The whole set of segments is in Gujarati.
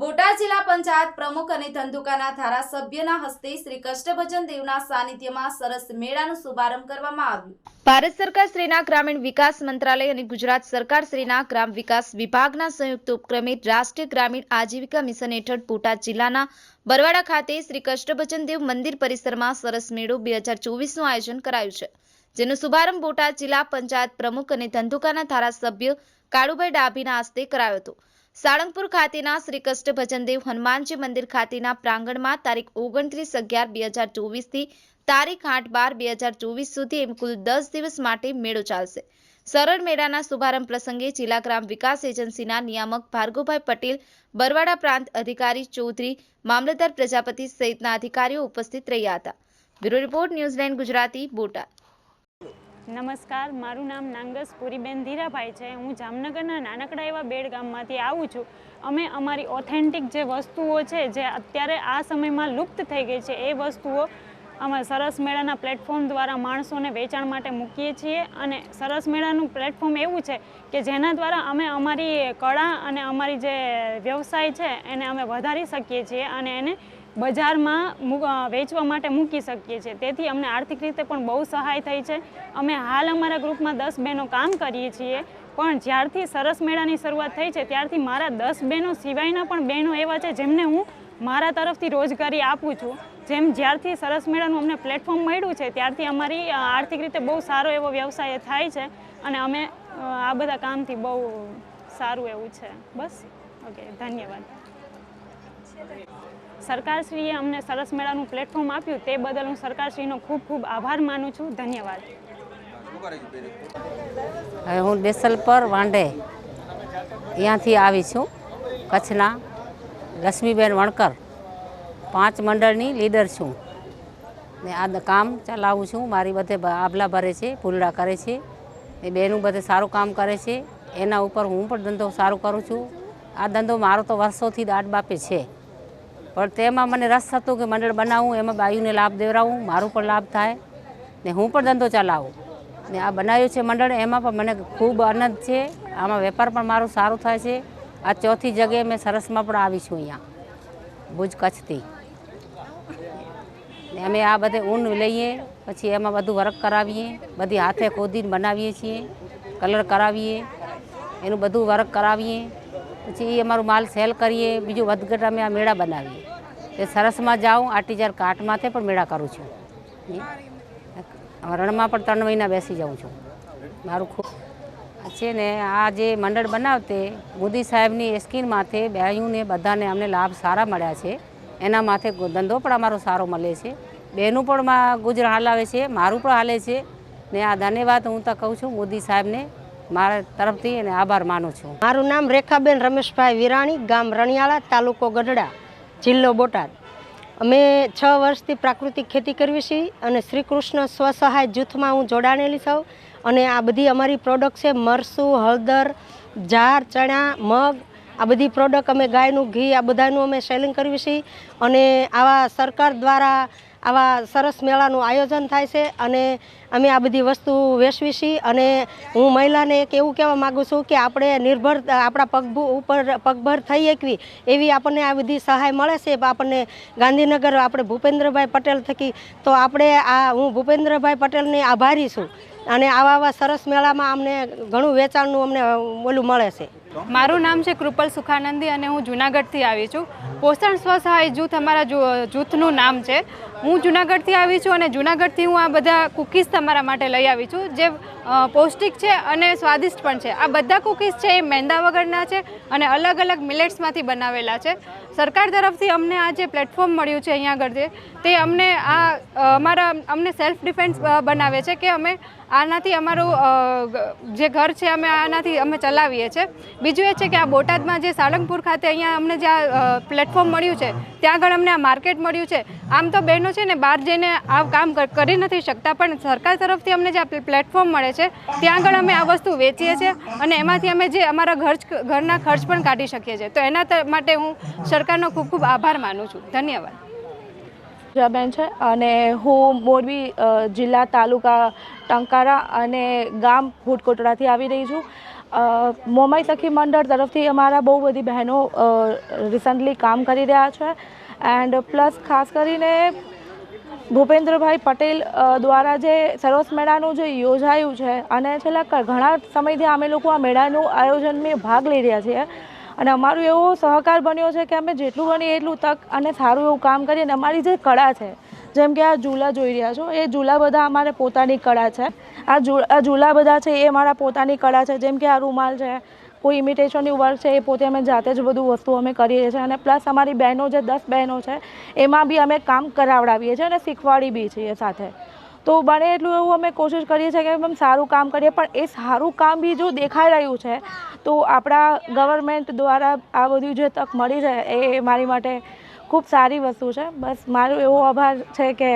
બોટાદ જિલ્લા પંચાયત પ્રમુખ અને ધંધુકાના ધારાસભ્યના હસ્તે શ્રી કષ્ટભજન દેવના સાનિધ્યમાં સરસ મેળાનો શુભારંભ કરવામાં આવ્યો. ભારત સરકાર શ્રીના ગ્રામીણ વિકાસ મંત્રાલય અને ગુજરાત સરકાર શ્રીના ગ્રામ વિકાસ વિભાગના સંયુક્ત ઉપક્રમે રાષ્ટ્રીય ગ્રામીણ આજીવિકા મિશન હેઠળ બોટાદ જિલ્લાના બરવાડા ખાતે શ્રી કષ્ટભજન દેવ મંદિર પરિસરમાં સરસ મેળો બે હજાર ચોવીસનું આયોજન કરાયું છે, જેનો શુભારંભ બોટાદ જિલ્લા પંચાયત પ્રમુખ અને ધંધુકાના ધારાસભ્ય કાળુભાઈ ડાભીના હસ્તે કરાયો હતો. સાળંગપુર ખાતેના શ્રી કષ્ટભજનદેવ હનુમાનજી મંદિર ખાતેના પ્રાંગણમાં તારીખ ઓગણત્રીસ અગિયાર બે હજાર ચોવીસથી તારીખ આઠ બાર બે હજાર ચોવીસ સુધી એમ કુલ દસ દિવસ માટે મેળો ચાલશે. સરળ મેળાના શુભારંભ પ્રસંગે જિલ્લા ગ્રામ વિકાસ એજન્સીના નિયામક ભાર્ગવભાઈ પટેલ, બરવાડા પ્રાંત અધિકારી ચૌધરી, મામલતદાર પ્રજાપતિ સહિતના અધિકારીઓ ઉપસ્થિત રહ્યા હતા. Bureau report New Zealand Gujarati, Botad. નમસ્કાર, મારું નામ નાંગસ પુરીબેન ધીરાભાઈ છે. હું જામનગરના નાનકડા એવા બેડ ગામમાંથી આવું છું. અમે અમારી ઓથેન્ટિક જે વસ્તુઓ છે, જે અત્યારે આ સમયમાં લુપ્ત થઈ ગઈ છે, એ વસ્તુઓ અમે સરસ મેળાના પ્લેટફોર્મ દ્વારા માણસોને વેચાણ માટે મૂકીએ છીએ. અને સરસ મેળાનું પ્લેટફોર્મ એવું છે કે જેના દ્વારા અમે અમારી કળા અને અમારી જે વ્યવસાય છે, એને અમે વધારી શકીએ છીએ અને એને બજારમાં વેચવા માટે મૂકી શકીએ છીએ. તેથી અમને આર્થિક રીતે પણ બહુ સહાય થઈ છે. અમે હાલ અમારા ગ્રુપમાં દસ બહેનો કામ કરીએ છીએ. પણ જ્યારથી સરસ મેળાની શરૂઆત થઈ છે, ત્યારથી મારા દસ બહેનો સિવાયના પણ બહેનો એવા છે, જેમને હું મારા તરફથી રોજગારી આપું છું. જેમ જ્યારથી સરસ મેળાનું અમને પ્લેટફોર્મ મળ્યું છે, ત્યારથી અમારી આર્થિક રીતે બહુ સારો એવો વ્યવસાય થાય છે. અને અમે આ બધા કામથી બહુ સારું એવું છે. બસ. ઓકે, ધન્યવાદ. સરકારશ્રીએ અમને સરસ મેળાનું પ્લેટફોર્મ આપ્યું તે બદલ હું સરકારશ્રીનો ખૂબ ખૂબ આભાર માનું છું. ધન્યવાદ. હવે હું બેસલ પર વાંઢે અહીંયાથી આવી છું કચ્છના લક્ષ્મીબેન વણકર. પાંચ મંડળની લીડર છું. ને આ કામ ચલાવું છું. મારી બધે આભલા ભરે છે ફૂલડા કરે છે. એ બેનું બધે સારું કામ કરે છે. એના ઉપર હું પણ ધંધો સારું કરું છું. આ ધંધો મારો તો વર્ષોથી દાટ બાપે છે. પણ તેમાં મને રસ હતો કે મંડળ બનાવું, એમાં બાયુને લાભ દેવડાવું, મારું પણ લાભ થાય ને હું પણ ધંધો ચલાવું. ને આ બનાવ્યું છે મંડળ, એમાં પણ મને ખૂબ આનંદ છે. આમાં વેપાર પણ મારો સારો થાય છે. આ ચોથી જગ્યાએ મેં સરસમાં પણ આવી છું અહીંયા, ભુજ કચ્છથી. ને અમે આ બધે ઊન લઈએ, પછી એમાં બધું વર્ક કરાવીએ, બધી હાથે ખોદીને બનાવીએ છીએ, કલર કરાવીએ, એનું બધું વર્ક કરાવીએ. પછી એ અમારું માલ સેલ કરીએ, બીજું વધઘટ અમે આ મેળા બનાવીએ. તે સરસમાં જાઉં, આટીજાર કાટમાંથી પણ મેળા કરું છું. રણમાં પણ ત્રણ મહિના બેસી જાઉં છું. મારું ખૂબ છે ને, આ જે મંડળ બનાવતે મોદી સાહેબની સ્કીમ માથે બહેનોને બધાને અમને લાભ સારા મળ્યા છે. એના માથે ધંધો પણ અમારો સારો મળે છે. બહેનું પણ ગુજરાન હાલાવે છે, મારું પણ હાલે છે. ને આ ધન્યવાદ હું તો કહું છું મોદી સાહેબને. મારા તરફથી એને આભાર માનું છું. મારું નામ રેખાબેન રમેશભાઈ વિરાણી, ગામ રણિયાળા, તાલુકો ગઢડા, જિલ્લો બોટાદ. અમે છ વર્ષથી પ્રાકૃતિક ખેતી કરવી છીએ અને શ્રી કૃષ્ણ સ્વસહાય જૂથમાં હું જોડાણેલી છું અને આ બધી અમારી પ્રોડક્ટ છે, મરસું, હળદર, જાર, ચણા, મગ, આ બધી પ્રોડક્ટ અમે ગાયનું, ઘી, આ બધાનું અમે સેલિંગ કરવી છીએ અને આવા સરકાર દ્વારા આવા સરસ મેળાનું આયોજન થાય છે અને અમે આ બધી વસ્તુ વેચવી છીએ અને હું મહિલાને એક એવું કહેવા માગું છું કે આપણે નિર્ભર, આપણા પગ ઉપર પગભર થઈ શકવી એવી આપણને આ બધી સહાય મળે છે. આપણને ગાંધીનગર, આપણે ભૂપેન્દ્રભાઈ પટેલ થકી, તો આપણે આ, હું ભૂપેન્દ્રભાઈ પટેલને આભારી છું અને આવા આવા સરસ મેળામાં અમને ઘણું વેચાણનું અમને ઓલું મળે છે. મારું નામ છે કૃપલ સુખાનંદી અને હું જુનાગઢથી આવી છું. પોષણ સ્વસહાય જૂથ અમારા જૂથનું નામ છે. હું જુનાગઢથી આવી છું અને જુનાગઢથી હું આ બધા કૂકીઝ તમારા માટે લઈ આવી છું. જે પૌષ્ટિક છે અને સ્વાદિષ્ટ પણ છે. આ બધા કૂકીઝ છે એ મેંદા વગરના છે અને અલગ અલગ મિલેટ્સમાંથી બનાવેલા છે. સરકાર તરફથી અમને આ જે પ્લેટફોર્મ મળ્યું છે અહીંયા આગળ જે, તે અમને આ અમારા, અમને સેલ્ફ ડિફેન્સ બનાવે છે કે અમે આનાથી અમારું જે ઘર છે અમે આનાથી અમે ચલાવીએ છીએ બીજું એ છે કે આ બોટાદમાં જે સાળંગપુર ખાતે અહીંયા અમને જે પ્લેટફોર્મ મળ્યું છે, ત્યાં આગળ અમને આ માર્કેટ મળ્યું છે. આમ તો બહેનો છે ને બહાર જઈને આ કામ કરી નથી શકતા, પણ સરકાર તરફથી અમને જે પ્લેટફોર્મ મળે છે, ત્યાં આગળ અમે આ વસ્તુ વેચીએ છીએ અને એમાંથી અમે જે અમારા ઘર ઘરના ખર્ચ પણ કાઢી શકીએ છીએ. તો એના માટે હું સરકારનો ખૂબ ખૂબ આભાર માનું છું. ધન્યવાદ. બેન છે અને હું મોરબી જિલ્લા તાલુકા ટંકારા અને ગામ ભૂટકોટડાથી આવી રહી છું. મોમાઈ સખી મંડળ તરફથી અમારા બહુ બધી બહેનો રિસન્ટલી કામ કરી રહ્યા છે. એન્ડ પ્લસ ખાસ કરીને ભૂપેન્દ્રભાઈ પટેલ દ્વારા જે સરસ મેળાનું જે યોજાયું છે અને છેલ્લા ઘણા સમયથી અમે લોકો આ મેળાનું આયોજનમાં ભાગ લઈ રહ્યા છીએ અને અમારો એવો સહકાર બન્યો છે કે અમે જેટલું બનીએ એટલું તક અને સારું એવું કામ કરીએ અને અમારી જે કળા છે, જેમ કે આ ઝૂલા જોઈ રહ્યા છો, એ ઝૂલા બધા અમારે પોતાની કળા છે. આ ઝૂલા બધા છે એ મારા પોતાની કળા છે, જેમ કે આ રૂમાલ છે કોઈ ઇમિટેશનની વર્ક છે એ પોતે અમે જાતે જ બધું વસ્તુ અમે કરીએ છીએ અને પ્લસ અમારી બહેનો જે દસ બહેનો છે, એમાં બી અમે કામ કરાવડાવીએ છીએ અને શીખવાડી બી છીએ સાથે. તો બને એટલું એવું અમે કોશિશ કરીએ છીએ કે અમે સારું કામ કરીએ, પણ એ સારું કામ બી જો દેખાઈ રહ્યું છે, તો આપણા ગવર્મેન્ટ દ્વારા આ બધું જે તક મળી છે એ મારી માટે ખૂબ સારી વસ્તુ છે. બસ મારો એવો આભાર છે કે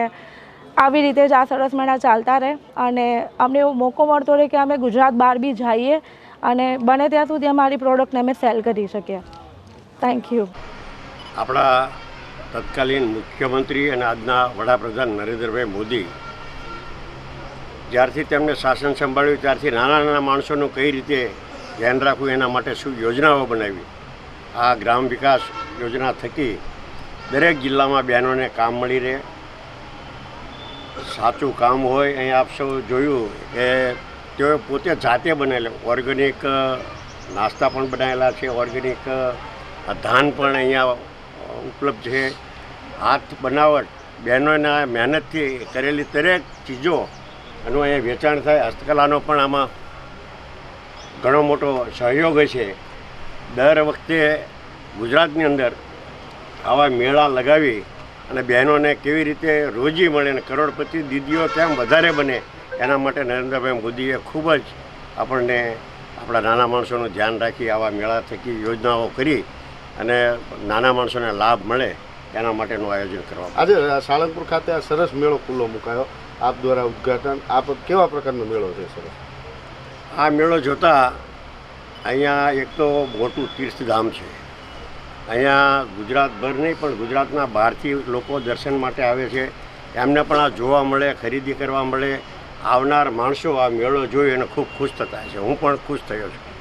આવી રીતે જ આ સરસ મેળા ચાલતા રહે અને અમને એવો મોકો મળતો રહે કે અમે ગુજરાત બહાર બી જઈએ અને બને ત્યાં સુધી અમારી પ્રોડક્ટને અમે સેલ કરી શકીએ. થેન્ક યુ આપણા તત્કાલીન મુખ્યમંત્રી અને આજના વડાપ્રધાન નરેન્દ્રભાઈ મોદી જ્યારથી તેમને શાસન સંભાળ્યું, ત્યારથી નાના નાના માણસોનું કઈ રીતે ધ્યાન રાખવું એના માટે શું યોજનાઓ બનાવી, આ ગ્રામ વિકાસ યોજના થકી દરેક જિલ્લામાં બહેનોને કામ મળી રહે. સાચું કામ હોય, અહીં આપ સૌ જોયું કે તેઓ પોતે જાતે બનાવેલા. ઓર્ગેનિક નાસ્તા પણ બનાવેલા છે. ઓર્ગેનિક ધાન પણ અહીંયા ઉપલબ્ધ છે. હાથ બનાવટ, બહેનોના મહેનતથી કરેલી દરેક ચીજો એનું અહીંયા વેચાણ થાય. હસ્તકલાનો પણ આમાં ઘણો મોટો સહયોગ છે. દર વખતે ગુજરાતની અંદર આવા મેળા લગાવી અને બહેનોને કેવી રીતે રોજી મળે અને કરોડપતિ દીદીઓ કેમ વધારે બને એના માટે નરેન્દ્રભાઈ મોદીએ ખૂબ જ આપણને આપણા નાના માણસોનું ધ્યાન રાખી આવા મેળા થકી યોજનાઓ કરી અને નાના માણસોને લાભ મળે એના માટેનું આયોજન કરવામાં આજે આ સાળંગપુર ખાતે આ સરસ મેળો ખુલ્લો મુકાયો. આપ દ્વારા ઉદ્ઘાટન આપ કેવા પ્રકારનો મેળો છે સરસ? આ મેળો જોતાં અહીંયા એક તો મોટું તીર્થધામ છે. અહીંયા ગુજરાતભર નહીં પણ ગુજરાતના બહારથી લોકો દર્શન માટે આવે છે. એમને પણ આ જોવા મળે ખરીદી કરવા મળે. આવનાર માણસો આ મેળો જોઈ અને ખૂબ ખુશ થતા છે હું પણ ખુશ થયો છું.